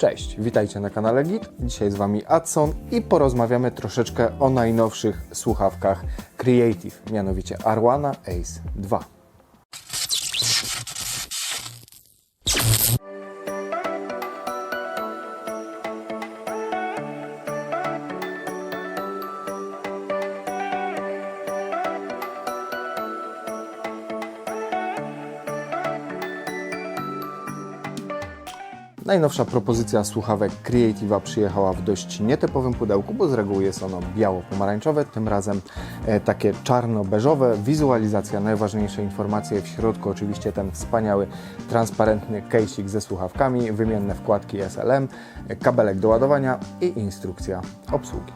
Cześć, witajcie na kanale Git. Dzisiaj z Wami Adson i porozmawiamy troszeczkę o najnowszych słuchawkach Creative, mianowicie Arwana Ace 2. Najnowsza propozycja słuchawek Creative'a przyjechała w dość nietypowym pudełku, bo z reguły jest ono biało-pomarańczowe, tym razem e, takie czarno-beżowe. Wizualizacja, najważniejsze informacje w środku, oczywiście ten wspaniały, transparentny case'ik ze słuchawkami, wymienne wkładki SLM, e, kabelek do ładowania i instrukcja obsługi.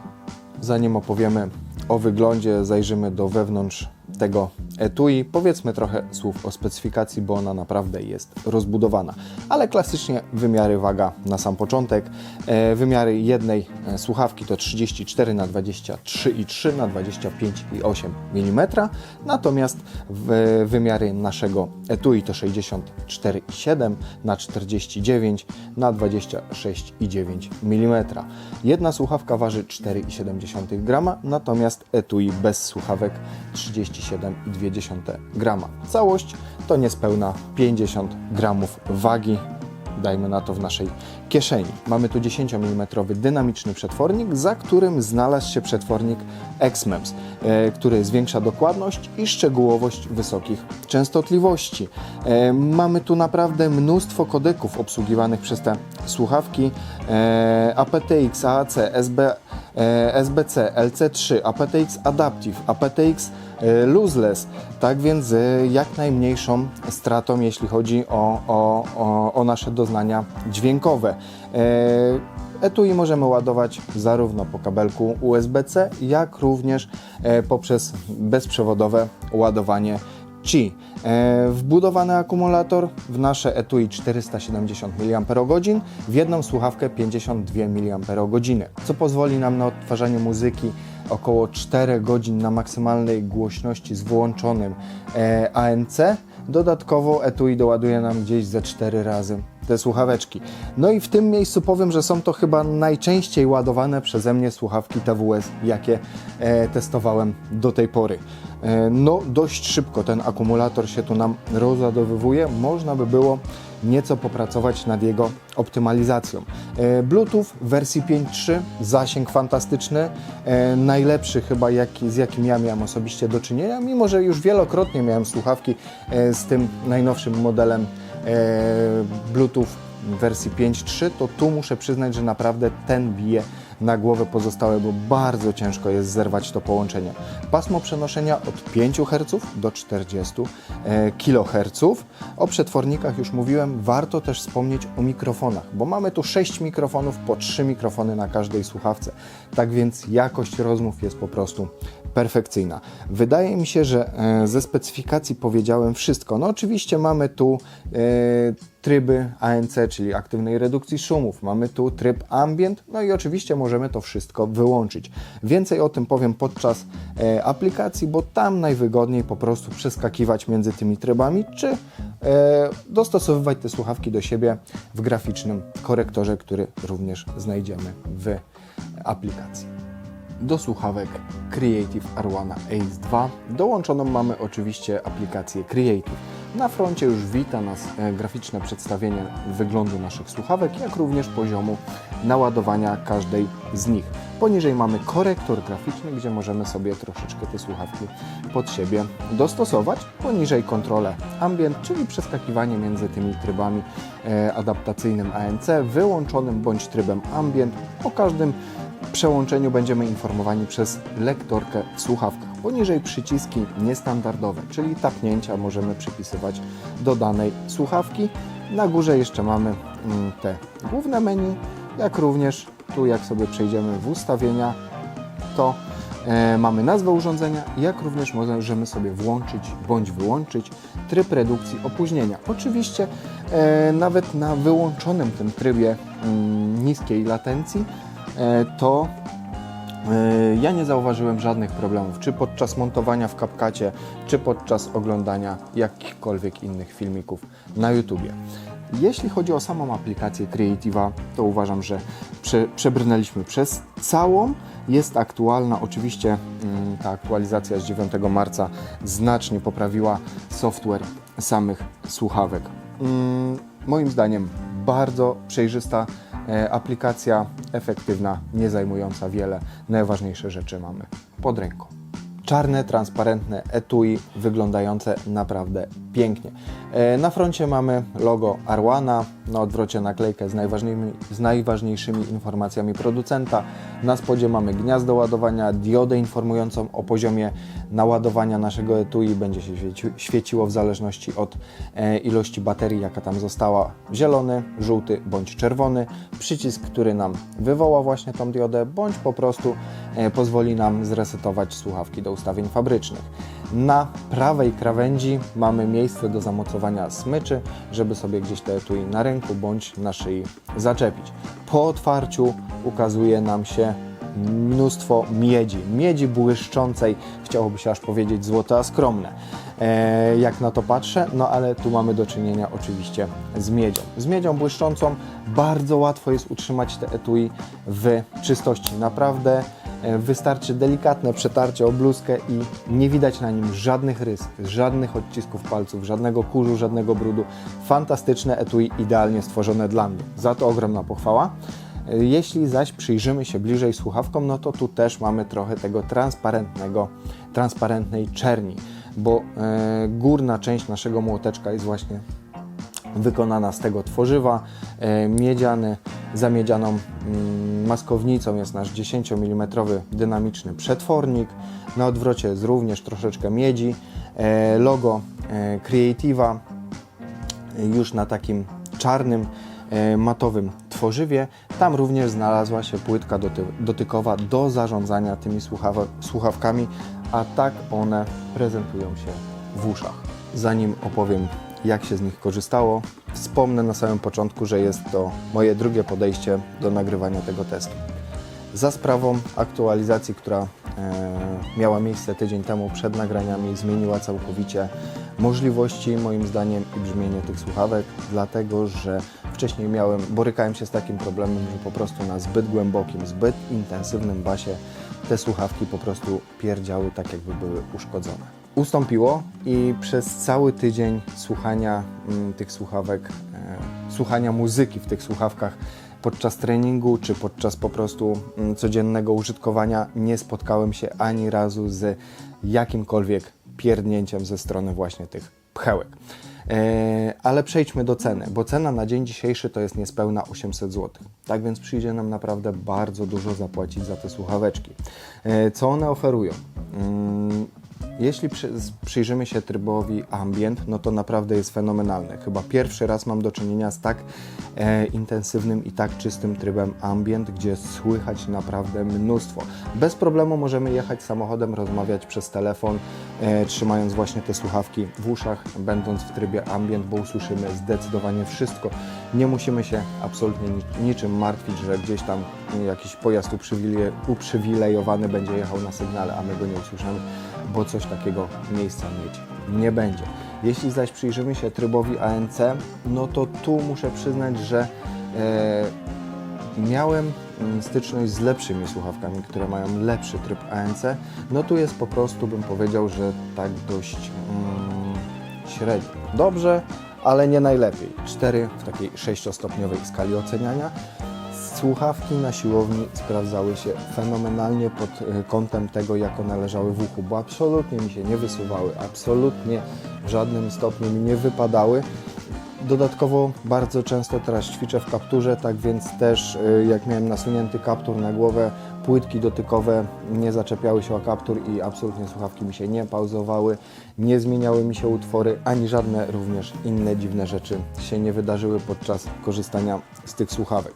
Zanim opowiemy o wyglądzie, zajrzymy do wewnątrz tego etui. Powiedzmy trochę słów o specyfikacji, bo ona naprawdę jest rozbudowana. Ale klasycznie wymiary waga na sam początek. E, wymiary jednej e, słuchawki to 34 na 23,3 na 25,8 mm. Natomiast w, wymiary naszego etui to 64,7 na 49 na 26,9 mm. Jedna słuchawka waży 4,7 grama, natomiast etui bez słuchawek 37,2 grama. Całość to niespełna 50 gramów wagi dajmy na to w naszej kieszeni. Mamy tu 10 mm dynamiczny przetwornik, za którym znalazł się przetwornik XMEMS, e, który zwiększa dokładność i szczegółowość wysokich częstotliwości. E, mamy tu naprawdę mnóstwo kodeków obsługiwanych przez te słuchawki e, aptX, AAC, SB, SBC, LC3, aptX Adaptive, aptX e, Lossless, tak więc z jak najmniejszą stratą, jeśli chodzi o, o, o, o nasze doznania dźwiękowe. E, Etui możemy ładować zarówno po kabelku USB-C, jak również e, poprzez bezprzewodowe ładowanie Qi. E, Wbudowany akumulator w nasze etui 470 mAh, w jedną słuchawkę 52 mAh, co pozwoli nam na odtwarzanie muzyki około 4 godzin na maksymalnej głośności z wyłączonym e, ANC. Dodatkowo etui doładuje nam gdzieś ze 4 razy te słuchaweczki. No i w tym miejscu powiem, że są to chyba najczęściej ładowane przeze mnie słuchawki TWS, jakie e, testowałem do tej pory. E, no dość szybko ten akumulator się tu nam rozładowywuje. Można by było nieco popracować nad jego optymalizacją. E, Bluetooth wersji 5.3, zasięg fantastyczny, e, najlepszy chyba z jakim ja miałem osobiście do czynienia, mimo że już wielokrotnie miałem słuchawki e, z tym najnowszym modelem Bluetooth wersji 5.3, to tu muszę przyznać, że naprawdę ten bije na głowę pozostałe, bo bardzo ciężko jest zerwać to połączenie. Pasmo przenoszenia od 5 Hz do 40 kHz. O przetwornikach już mówiłem, warto też wspomnieć o mikrofonach, bo mamy tu 6 mikrofonów, po 3 mikrofony na każdej słuchawce. Tak więc jakość rozmów jest po prostu perfekcyjna. Wydaje mi się, że e, ze specyfikacji powiedziałem wszystko. No oczywiście mamy tu e, tryby ANC, czyli aktywnej redukcji szumów. Mamy tu tryb ambient, no i oczywiście możemy to wszystko wyłączyć. Więcej o tym powiem podczas e, aplikacji, bo tam najwygodniej po prostu przeskakiwać między tymi trybami, czy e, dostosowywać te słuchawki do siebie w graficznym korektorze, który również znajdziemy w aplikacji. Do słuchawek Creative Arwana Ace 2 dołączoną mamy oczywiście aplikację Creative. Na froncie już wita nas e, graficzne przedstawienie wyglądu naszych słuchawek, jak również poziomu naładowania każdej z nich. Poniżej mamy korektor graficzny, gdzie możemy sobie troszeczkę te słuchawki pod siebie dostosować. Poniżej kontrolę ambient, czyli przeskakiwanie między tymi trybami e, adaptacyjnym ANC, wyłączonym bądź trybem ambient. O każdym przełączeniu będziemy informowani przez lektorkę w słuchawkach. Poniżej przyciski niestandardowe, czyli tapnięcia możemy przypisywać do danej słuchawki. Na górze jeszcze mamy mm, te główne menu, jak również tu jak sobie przejdziemy w ustawienia, to e, mamy nazwę urządzenia, jak również możemy sobie włączyć bądź wyłączyć tryb redukcji opóźnienia. Oczywiście e, nawet na wyłączonym tym trybie mm, niskiej latencji to e, ja nie zauważyłem żadnych problemów, czy podczas montowania w CapCutie, czy podczas oglądania jakichkolwiek innych filmików na YouTubie. Jeśli chodzi o samą aplikację Creative'a, to uważam, że prze, przebrnęliśmy przez całą. Jest aktualna, oczywiście mm, ta aktualizacja z 9 marca znacznie poprawiła software samych słuchawek. Mm, moim zdaniem bardzo przejrzysta e, aplikacja, efektywna, nie zajmująca wiele. Najważniejsze rzeczy mamy pod ręką czarne, transparentne etui wyglądające naprawdę pięknie. E, Na froncie mamy logo Arwana, na odwrocie naklejkę z, najważniejszymi, z najważniejszymi informacjami producenta. Na spodzie mamy gniazdo ładowania, diodę informującą o poziomie naładowania naszego etui. Będzie się świeci, świeciło w zależności od e, ilości baterii, jaka tam została. Zielony, żółty bądź czerwony. Przycisk, który nam wywoła właśnie tą diodę, bądź po prostu e, pozwoli nam zresetować słuchawki do ustawień fabrycznych. Na prawej krawędzi mamy miejsce do zamocowania smyczy, żeby sobie gdzieś te etui na ręku bądź na szyi zaczepić. Po otwarciu ukazuje nam się mnóstwo miedzi, miedzi błyszczącej, chciałoby się aż powiedzieć złote, a skromne. E, jak na to patrzę, no ale tu mamy do czynienia oczywiście z miedzią. Z miedzią błyszczącą bardzo łatwo jest utrzymać te etui w czystości. Naprawdę wystarczy delikatne przetarcie o bluzkę i nie widać na nim żadnych rys, żadnych odcisków palców, żadnego kurzu, żadnego brudu. Fantastyczne etui, idealnie stworzone dla mnie. Za to ogromna pochwała. E, Jeśli zaś przyjrzymy się bliżej słuchawkom, no to tu też mamy trochę tego transparentnego, transparentnej czerni, bo e, górna część naszego młoteczka jest właśnie wykonana z tego tworzywa. E, Miedziany, za miedzianą mm, maskownicą jest nasz 10 mm dynamiczny przetwornik. Na odwrocie jest również troszeczkę miedzi. E, Logo e, Creative'a już na takim czarnym, e, matowym tworzywie. Tam również znalazła się płytka doty dotykowa do zarządzania tymi słuchawkami, a tak one prezentują się w uszach. Zanim opowiem, jak się z nich korzystało, wspomnę na samym początku, że jest to moje drugie podejście do nagrywania tego testu za sprawą aktualizacji, która e, miała miejsce tydzień temu przed nagraniami, zmieniła całkowicie możliwości, moim zdaniem, i brzmienie tych słuchawek, dlatego że wcześniej miałem, borykałem się z takim problemem, że po prostu na zbyt głębokim, zbyt intensywnym basie te słuchawki po prostu pierdziały tak, jakby były uszkodzone. Ustąpiło i przez cały tydzień słuchania mm, tych słuchawek, e, słuchania muzyki w tych słuchawkach podczas treningu czy podczas po prostu mm, codziennego użytkowania nie spotkałem się ani razu z jakimkolwiek pierdnięciem ze strony właśnie tych pchełek. E, ale przejdźmy do ceny, bo cena na dzień dzisiejszy to jest niespełna 800 zł. Tak więc przyjdzie nam naprawdę bardzo dużo zapłacić za te słuchaweczki. E, co one oferują? Mm, jeśli przyjrzymy się trybowi ambient, no to naprawdę jest fenomenalny. Chyba pierwszy raz mam do czynienia z tak e, intensywnym i tak czystym trybem ambient, gdzie słychać naprawdę mnóstwo. Bez problemu możemy jechać samochodem, rozmawiać przez telefon, e, trzymając właśnie te słuchawki w uszach, będąc w trybie ambient, bo usłyszymy zdecydowanie wszystko. Nie musimy się absolutnie ni- niczym martwić, że gdzieś tam jakiś pojazd uprzywile- uprzywilejowany będzie jechał na sygnale, a my go nie usłyszymy bo coś takiego miejsca mieć nie będzie. Jeśli zaś przyjrzymy się trybowi ANC, no to tu muszę przyznać, że e, miałem mm, styczność z lepszymi słuchawkami, które mają lepszy tryb ANC. No tu jest po prostu, bym powiedział, że tak dość mm, średnio. Dobrze, ale nie najlepiej. 4 w takiej 6-stopniowej skali oceniania. Słuchawki na siłowni sprawdzały się fenomenalnie pod e, kątem tego, jak one leżały w uchu, bo absolutnie mi się nie wysuwały, absolutnie w żadnym stopniu mi nie wypadały. Dodatkowo bardzo często teraz ćwiczę w kapturze, tak więc też y, jak miałem nasunięty kaptur na głowę, płytki dotykowe nie zaczepiały się o kaptur i absolutnie słuchawki mi się nie pauzowały, nie zmieniały mi się utwory, ani żadne również inne dziwne rzeczy się nie wydarzyły podczas korzystania z tych słuchawek.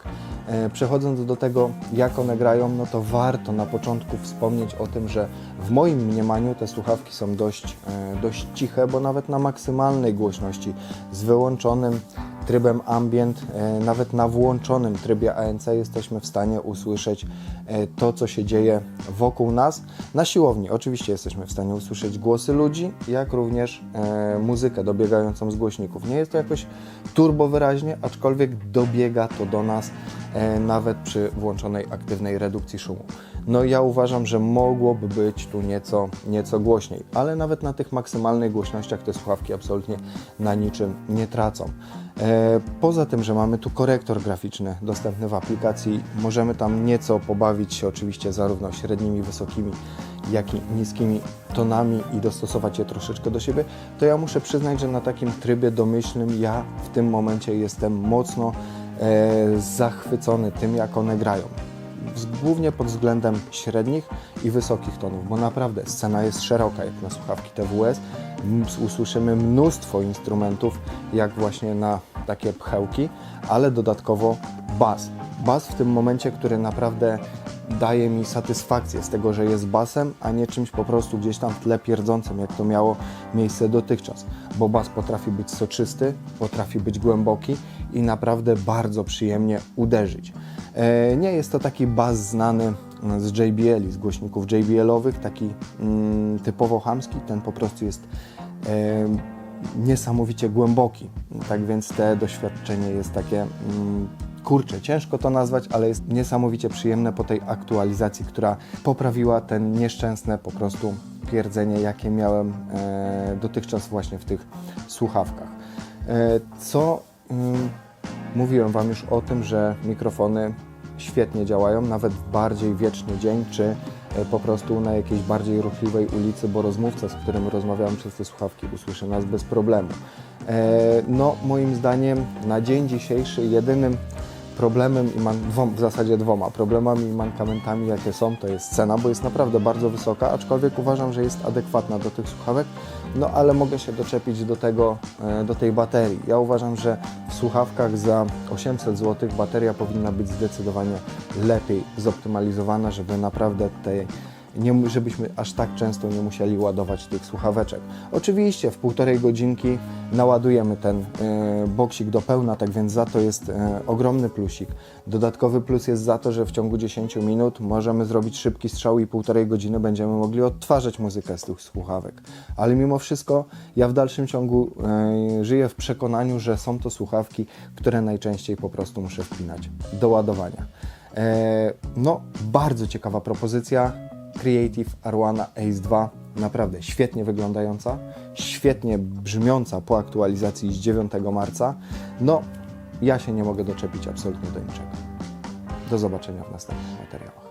E, Przechodząc do tego, jak one grają, no to warto na początku wspomnieć o tym, że w moim mniemaniu te słuchawki są dość, e, dość ciche, bo nawet na maksymalnej głośności z wyłączonym trybem ambient, e, nawet na włączonym trybie ANC jesteśmy w stanie usłyszeć e, to, co się dzieje wokół nas. Na siłowni oczywiście jesteśmy w stanie usłyszeć głosy ludzi, jak również e, muzykę dobiegającą z głośników. Nie jest to jakoś turbo wyraźnie, aczkolwiek dobiega to do nas nawet przy włączonej aktywnej redukcji szumu. No ja uważam, że mogłoby być tu nieco, nieco głośniej, ale nawet na tych maksymalnych głośnościach te słuchawki absolutnie na niczym nie tracą. E, Poza tym, że mamy tu korektor graficzny dostępny w aplikacji, możemy tam nieco pobawić się oczywiście zarówno średnimi, wysokimi, jak i niskimi tonami i dostosować je troszeczkę do siebie, to ja muszę przyznać, że na takim trybie domyślnym ja w tym momencie jestem mocno e, zachwycony tym, jak one grają głównie pod względem średnich i wysokich tonów, bo naprawdę scena jest szeroka, jak na słuchawki TWS. Usłyszymy mnóstwo instrumentów, jak właśnie na takie pchełki, ale dodatkowo bas. Bas w tym momencie, który naprawdę daje mi satysfakcję z tego, że jest basem, a nie czymś po prostu gdzieś tam w tle pierdzącym, jak to miało miejsce dotychczas. Bo bas potrafi być soczysty, potrafi być głęboki i naprawdę bardzo przyjemnie uderzyć. E, Nie jest to taki bas znany z JBL, z głośników JBL-owych, taki mm, typowo chamski, ten po prostu jest e, niesamowicie głęboki. Tak więc te doświadczenie jest takie mm, kurczę, ciężko to nazwać, ale jest niesamowicie przyjemne po tej aktualizacji, która poprawiła ten nieszczęsne po prostu pierdzenie, jakie miałem e, dotychczas właśnie w tych słuchawkach. E, co mm, mówiłem Wam już o tym, że mikrofony świetnie działają, nawet w bardziej wieczny dzień, czy e, po prostu na jakiejś bardziej ruchliwej ulicy, bo rozmówca, z którym rozmawiałem przez te słuchawki, usłyszy nas bez problemu. E, No, moim zdaniem na dzień dzisiejszy jedynym problemem dwom, w zasadzie dwoma problemami i mankamentami, jakie są, to jest cena, bo jest naprawdę bardzo wysoka, aczkolwiek uważam, że jest adekwatna do tych słuchawek, no ale mogę się doczepić do tego, e, do tej baterii. Ja uważam, że w słuchawkach za 800 zł bateria powinna być zdecydowanie lepiej zoptymalizowana, żeby naprawdę tej nie, żebyśmy aż tak często nie musieli ładować tych słuchaweczek. Oczywiście w półtorej godzinki naładujemy ten e, boksik do pełna, tak więc za to jest e, ogromny plusik. Dodatkowy plus jest za to, że w ciągu 10 minut możemy zrobić szybki strzał i półtorej godziny będziemy mogli odtwarzać muzykę z tych słuchawek. Ale mimo wszystko ja w dalszym ciągu e, żyję w przekonaniu, że są to słuchawki, które najczęściej po prostu muszę wpinać do ładowania. E, no, bardzo ciekawa propozycja. Creative Arwana Ace 2. Naprawdę świetnie wyglądająca, świetnie brzmiąca po aktualizacji z 9 marca. No, ja się nie mogę doczepić absolutnie do niczego. Do zobaczenia w następnych materiałach.